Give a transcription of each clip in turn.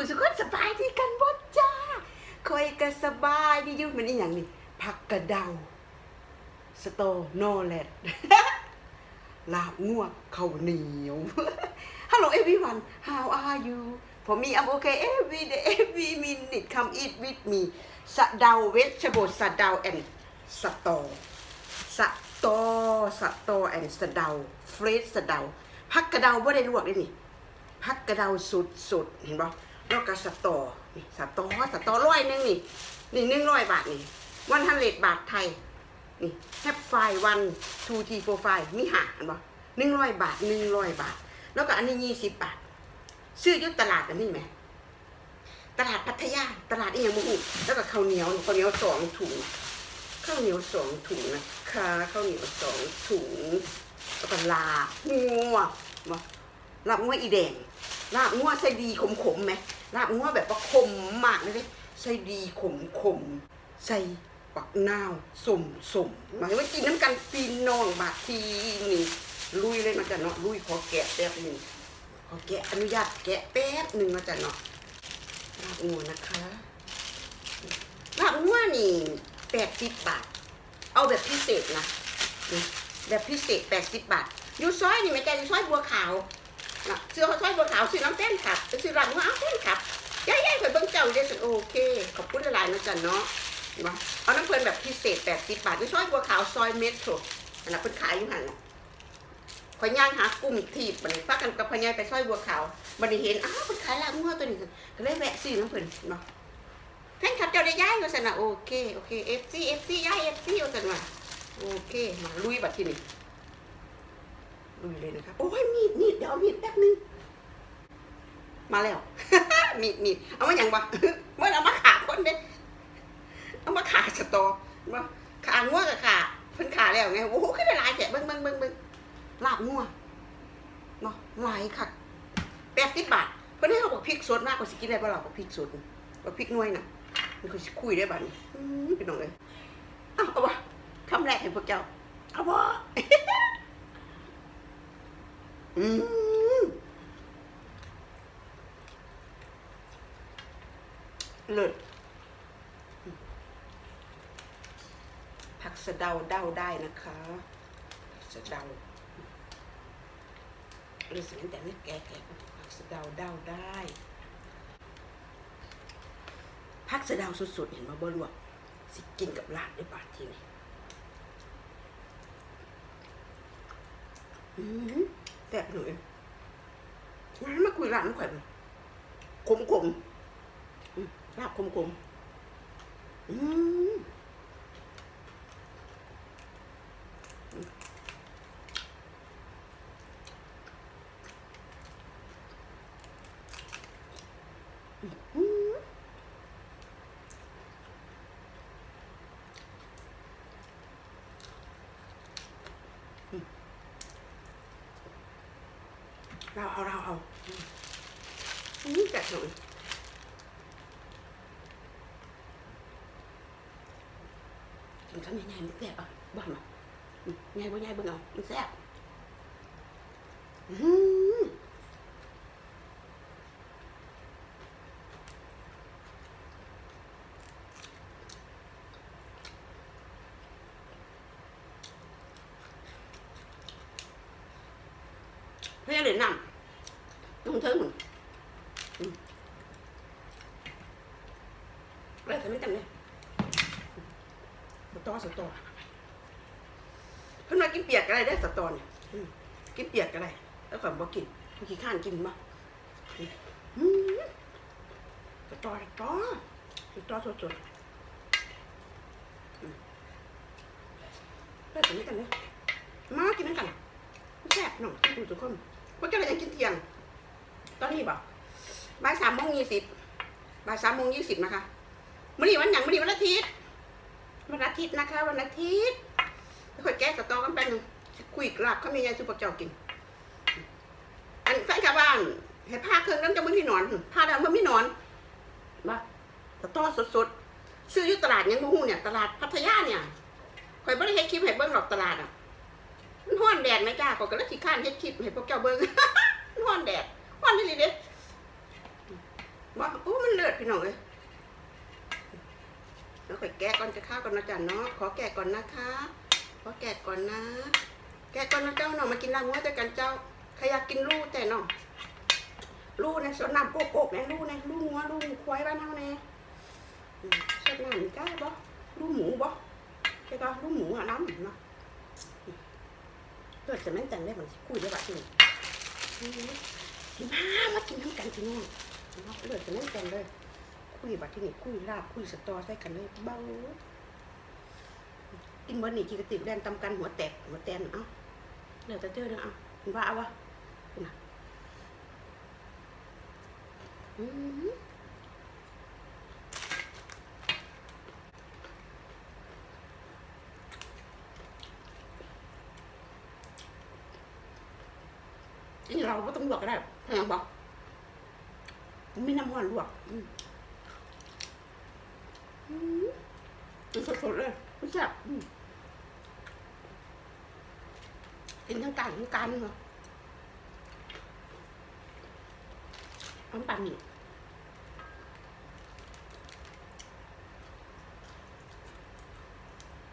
คุสุคนสบายดีกันบ่จ้าคอยก็สบายดีอยู่มันอีหยังนี่ผักกระเดาสโตโนแลดลาบงวกข้าวเหนียว Hello everyone how are you for me I'm okay every day every minute come eat with me สะเดา vegetable สะเดา and สตอสะตอสะตอ and สะเดา fresh สะเดาผักกระเดาบ่ได้ลวกเลยนี่พักกระเดาสุดสุดๆเห็นปะ แล้วก็สตอนี่สตอสตอร้อยหนึงนี่ นี่หนึ่งร้อยบาทนี่วันฮันเลดบาทไทย นี่แฮปไฟวันทูทีโฟไฟมีหาเห็นปะหนึ่งร้อยบาทหนึ่งร้อยบาท แล้วก็อันนี้ยี่สิบบาท ซื้อยุตลาดอันนี้ไหมตลาดพัทยาตลาดอีหยังบุกแล้วก็ข้าวเหนียวข้าวเหนียวสองถุงข้าวเหนียวสองถุงนะคะข้าวเหนียวสองถุงแล้วก็ลาบงัวมาลาบงัวอีแดงลาบงัวใส่ดีขมขมๆไหม ลาบงัวแบบว่าขมมากเลยใส่ดีขมขมใส่ปักนาวสมสมหมายว่ากินน้ำกันปีน้องบาททีนี่ลุยเลยนะจ๊ะเนาะลุยขอแกะแป๊บหนึ่งขอแกะอนุญาตแกะแป๊บหนึ่งนะจ๊ะเนาะลาบงัวนะคะลาบงัวนี่แปดสิบบาท เอาแบบพิเศษนะแบบพิเศษแปดสิบบาทอยู่ซอยนี่ไม่ใช่อยู่ซอยบัวขาว น่ะซื้อซอยบัวขาวซื้อน้ำเต้นขับซื้อร้านว่าเอาเต้นขับย่ายๆข่อยเบิ่งเจ้าเด้อสิโอเค ขอบคุณหลายๆนะจ๊ะเนาะเห็นบ่เอาน้ำเพิ่นแบบพิเศษ80บาทอยู่ซอยบัวขาวซอยเมโทรอันนั้นเพิ่นขายอยู่หันข่อย่างหากลุ่มทีบบัดนี้ากันกับพญายไปซอยบัวขาวบันเห็นอ้าวเพิ่นขายลาบงัวตัวนี้ก็เลยแวะซื้อน้ำเพิ่นเนาะแฟนคลับเจ้าได้ย้ายว่าซั่นนะโอเคโอเค FC FC ย้าย FC ว่าซั่นว่าโอเคมาลุยบัดทีนี้ ลุยเลยนะครับโอ้ยมีดมีดเดี๋ยวมีดแป๊บนึง มาแล้ว มีดมีดเอามาอย่างวะเมื่อเอามาขาคนเด้เอามาขาสตอมาขางัวกับขาเพิ่นขาแล้วไงโอ้โหขึ้นได้หลายแกะเบิ้งเบิ้งเบิ้งเบิ้งลาบงัวเนาะหลายค่ะแปดสิบบาทเพิ่นให้เขาบอกพริกสดมากกว่าสิกินได้บ่ล่ะบอกพริกสดบอกพริกน่วยน่ะมันคือคุยได้บัดนี้พี่น้องเลยเอาวะคำแรกให้พวกเจ้าเอาวะ อืมเลิศผักสะเดาเดาได้นะคะผักสะเดาหรือสิ่งแต่ไม่แก่แก่ผักสะเดาเดาได้ผักสะเดาสุดๆเห็นมาบ่ลวกสิกินกับลาดด้วยบาทีนี้อืม แตกหน่อยงั้นมาคุยร้านข่อยขมขมลาบขมขมอืมอืม เราเอาเราเอาอืมอืมแตกหน่อยกินข้ เบิ่งเทิงหนึ่งอืมอะไรทำไม่จำเลยสตอสตอเพิ่นมากินเปียกอะไรได้สตอเนี่ยกินเปียกอะไรแล้วก็บ่กินบ่ขี้ข้านกินมาอืมสตอสตอสตอสดๆอืมได้ทำไม่จำเลยมากินนั่นกันแซ่บหน่อยทุกทุกคนวกเจ้าอะไรยังกินเที่ยง ตอนนี้บอกบ่ายสามโมงยี่สิบบ่ายสามโมงยี่สิบนะคะมื่อนี้วันหยังมื่อนี้วันอาทิตย์วันอาทิตย์นะคะ วันอาทิตย์ค่อยแก้สตอกันไปหนึ่งคุยกลับเขามียายสุปเจ้ากิน อันแฟนชาวบ้านให้ผ้าเครื่องน้ำจะไม่มีหนอนผ้าดำมันไม่หนอนมาสตอสดๆซื้ออยู่ตลาดยังบูฮู้เนี่ยตลาดพัทยาเนี่ยข่อยไม่ได้เฮ็ดคลิปให้เบิ้งหรอกตลาดอะมันห้อนแดดไหมจ้าข่อยก็เลยขี้ข้านเฮ็ดคลิปให้พวกเจ้าเบิ้งนห้อนแดด อนนี่เลยเด้ว่าเลือดพี่น้องเอ้ยแล้วค่อยแกะก่อนจะข้าวก่อนนะจ๊ะเนาะขอแกะก่อนนะคะขอแกะก่อนนะ แกะก่อนนะเจ้าเนาะมากินลาบงัวเจ้ากันเจ้าใครอยากกินลูกแต่เนาะลูกนะสวนน้ำโกโก้นะลูกนะลูกงัวลูกควายบ้านเฮาแน่สวนน้ำจ้าบ่ลูกหมูบ่ใช่ก็ลูกหมูอะน้ำเนาะเลือดจะแม่นจังได้เหมือนคุยได้บัดนี้ มมามากินน้ำกันพี่น้องเนาเลือดจะแน่นกันเลยคุยบัดที่นี่คุยลาบคุยสตอใส่กันเลยเบากินบะหนี่กินกระติกแดนตำกันหัวแตกหัวแตนเอ้าเลือดจะเจอเด้อเอ้าคุณว่าเอาวะนะอืมเราก็ต้องลวกก็ได้ แพงบอกมีน้ำมันลวกอืมอืมสดๆเลยมันแซ่บอืมกินทั้งกลางทั้งกันเหรอน้ำปั่นนี่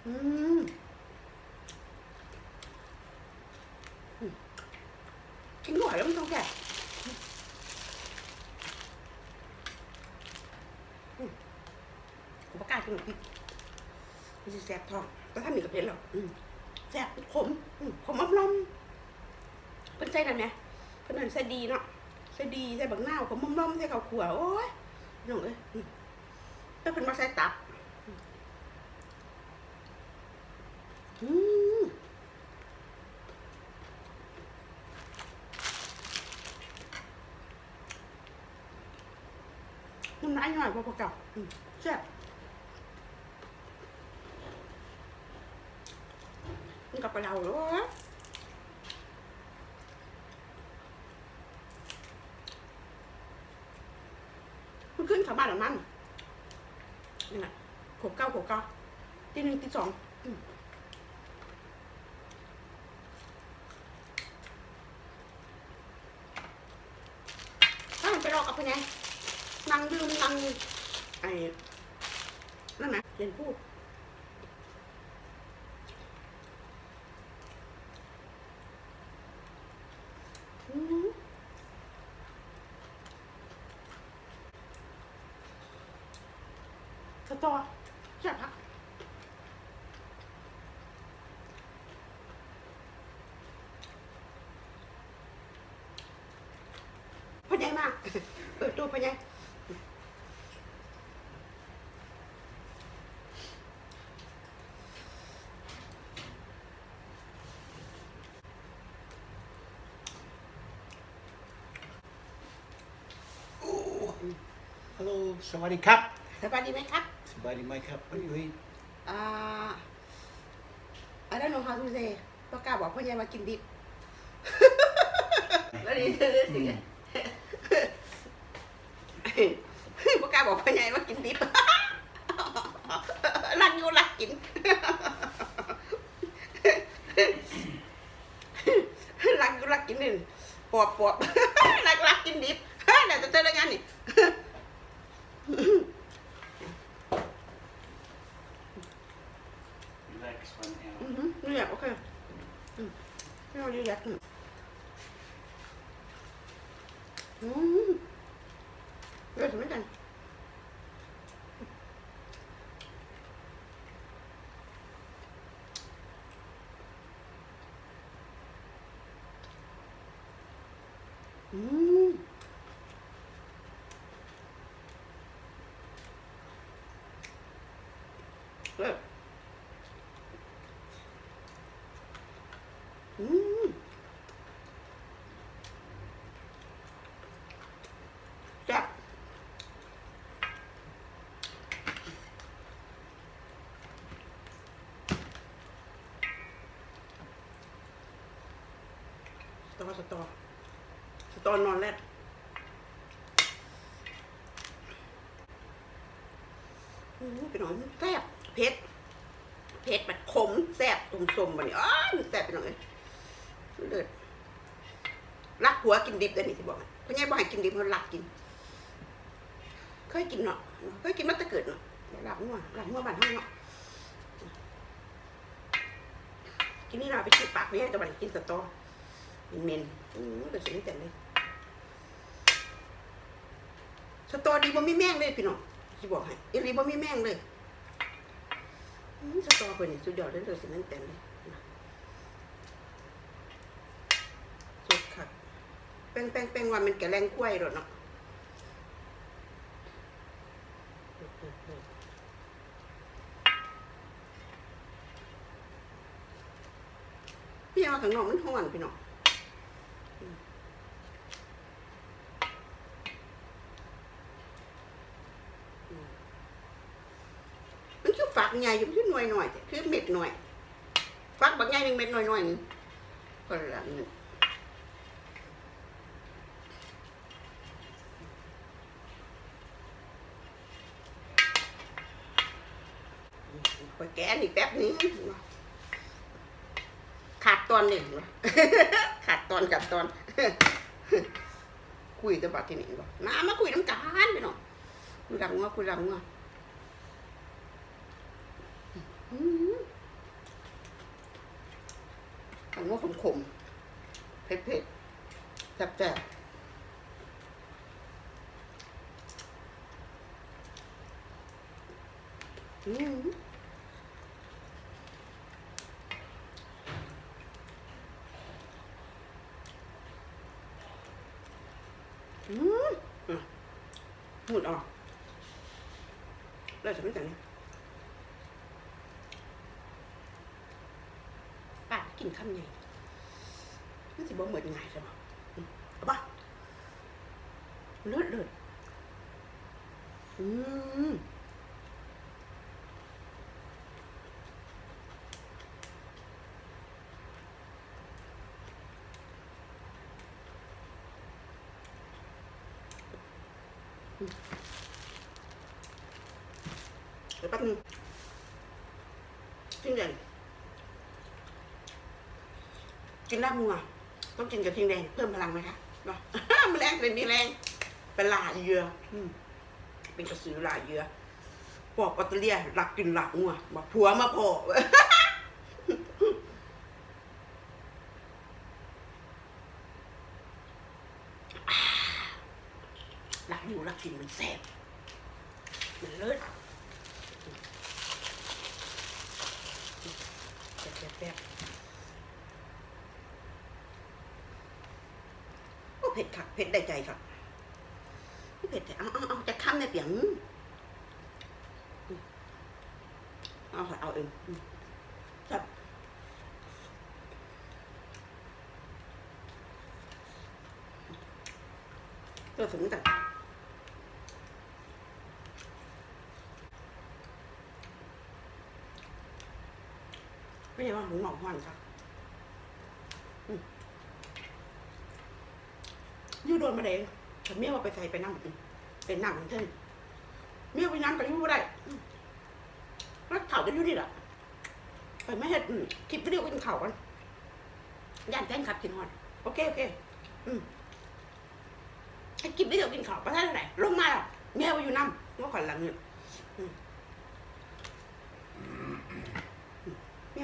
อืมอืมกินหน่อยแล้วมันต้องแก่ ผมประกาศกินหรอกพี่มันจะแซ่บท้องแต่ถ้ามีกระเพชรหรอกอืมแสบขมขมอมลมเป็นไส้นั่นไหมเป็นนั่นไส้ดีเนาะไส้ดีไส้บักหน้าขมอมลมไส้ข้าวขัวโอ้ยน้องเอ้ยอืมแล้วเป็นมาไส้ตับอืม น้ำลายหน่อยพอประกอบอืมแซ่บมันกับเราหรอมันขึ้นขาบ้านหลังนั้นนี่แหละขวบเก้าขวบเก้าตีหนึ่งตีสองอืมถ้ามันไปรอกับพญาย นั่งดื่มนั่งไอ้นั่นนะเรียนพูดอืมสตอแซ่พักพอใหญ่มากเปิดตัวพอใหญ่โอ้ ฮัลโหล สวัสดีครับ สบายดีไหมครับ สบายดีไหมครับวันนี้อ่า I don't know how to say ก็กล้าบอกพ่อใหญ่มากินดิบแล้วนี่เธอรู้สึกไงพ่อกล้าบอกพ่อใหญ่มากินดิบ รักอยู่รักกิน รักอยู่รักกินนี่ปอบปอบ รักรักกินดิบเดี๋ยวจะเจอได้ไงนี่ Relax one hour อือฮึนี่แหละโอเคอืมไม่เอาเย อะแยะอืมอืมเลือดเหมือ นกับสตอสตอสตอนอนแรดอืมเป็นหน่อยแซ่บเผ็ดเผ็ดแบบขมแซ่บสมๆแบบนี้อ้าแซ่บไปหน่อย เลิศรักหัวกินดิบเลยนี่ที่บอกพ่อใหญ่บอกให้กินดิบมันรักกิน เคยกินเนาะเคยกินมาแต่เกิดเนาะหลับงัวหลับงัวบ้านห้องเนาะกินนี่เราไปกินปากเนี่ยแต่บันกินสตอกินเมนอืมก็สิไม่แต่เลยสตอดีบ่มีแม่งเลยพี่น้องสิบอกให้อีหลีบ่มีแม่งเลยสตอเพิ่นนี่สุดยอดเลยเลยสิมันแต่เลยสุดค่ะแป้งแป้งแป้งว่ามันแกแรงกล้วยหรอเนาะพี่เอาข้างนอกมันห้อนพี่น้องมันคือฝักใหญ่อยู่มันคือหน่วยหน่อยคือเม็ดหน่อยฝักบักใหญ่หนึ่งเม็ดหน่อยหน่อยนึงก็ละหนึ่งไปแกะ นี่แป๊บนึงขาดตอนหนึ่งขาดตอนกับตอน คุยจะบัดที่นี่บ่มามาคุยน้ำกันไปหน่อยคุยรังงัวคุยรังงัวอื้อหือรังงัวขมขมเผ็ดเผ็ดแซ่บแซ่บอืม อืมอะหมุดออกเราจะไม่แต่งนี้ป้ากกินคำใหญ่มันสิบ่เหมือนง่ายใช่ปะอืมเอาปะเลือดเลือดอืม เดี๋ยวแป๊บนึงทิ้งแดงกินลาบงัวต้องกินกับทิ้งแดงเพิ่มพลังไหมคะเนาะมันแรงเป็นมีแรง เป็นลาเยืออเป็นกระสือลาเยือปอกออสเตรเลียหลักกินหลักงัวมาผัวมาพอ หลั กินมันแซ่บมันเลิศแซ่บแซ่บโอ้เผ็ดค่ะเผ็ดได้ใจค่ะเผ็ดแต่เอาเอาเอาจะค้ำในเปียงเอาค่ะเอาเองอืมครับตัวสมมติ ไม่ใช่ว่าหมูหองห้อนครับอืมอยูโดนมาเลยฉันเมียว่าไปใส่ไปนั่งเป็นนั่งของเธอเมียไปนั่งกับยูบ่ได้อืมแล้วเข่าจะอยู่ดีล่ะไปไม่เห็นคลิปวิดีโอกินเข่ากันย่านแจ้งขับกินฮอนโอเคโอเค อืมไอ้คลิปวิดีโอกินเข่าปได้เท่าไหร่ลงมาแล้วเมียไปอยู่น้ำว่าขวัญหลังเนี่ย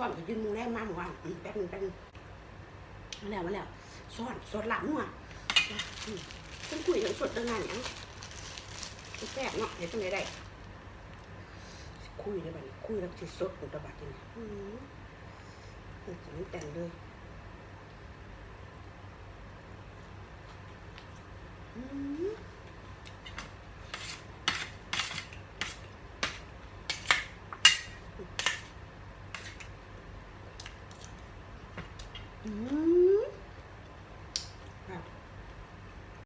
ยเบ้าพี่องไปคุยหลังหัวกับตะต่อแต่ไม่สอนกหลังหัวได้เนาะอืนมูแล้วแป๊บนึงสอนก็ยืนมึงแรกมาเมื่อวานแป๊บนึงแป๊บนึงมาแล้วมาแล้วสอนสอนหลังหัวฉันคุยถึงสดเรื่องงานเนี่ยแซ่บเนาะเดี๋ยวตรงไหนได้คุยเลยบัดนี้คุยแล้วสิสดอุตบัดนี่มันจะไม่แต่งเลยอืม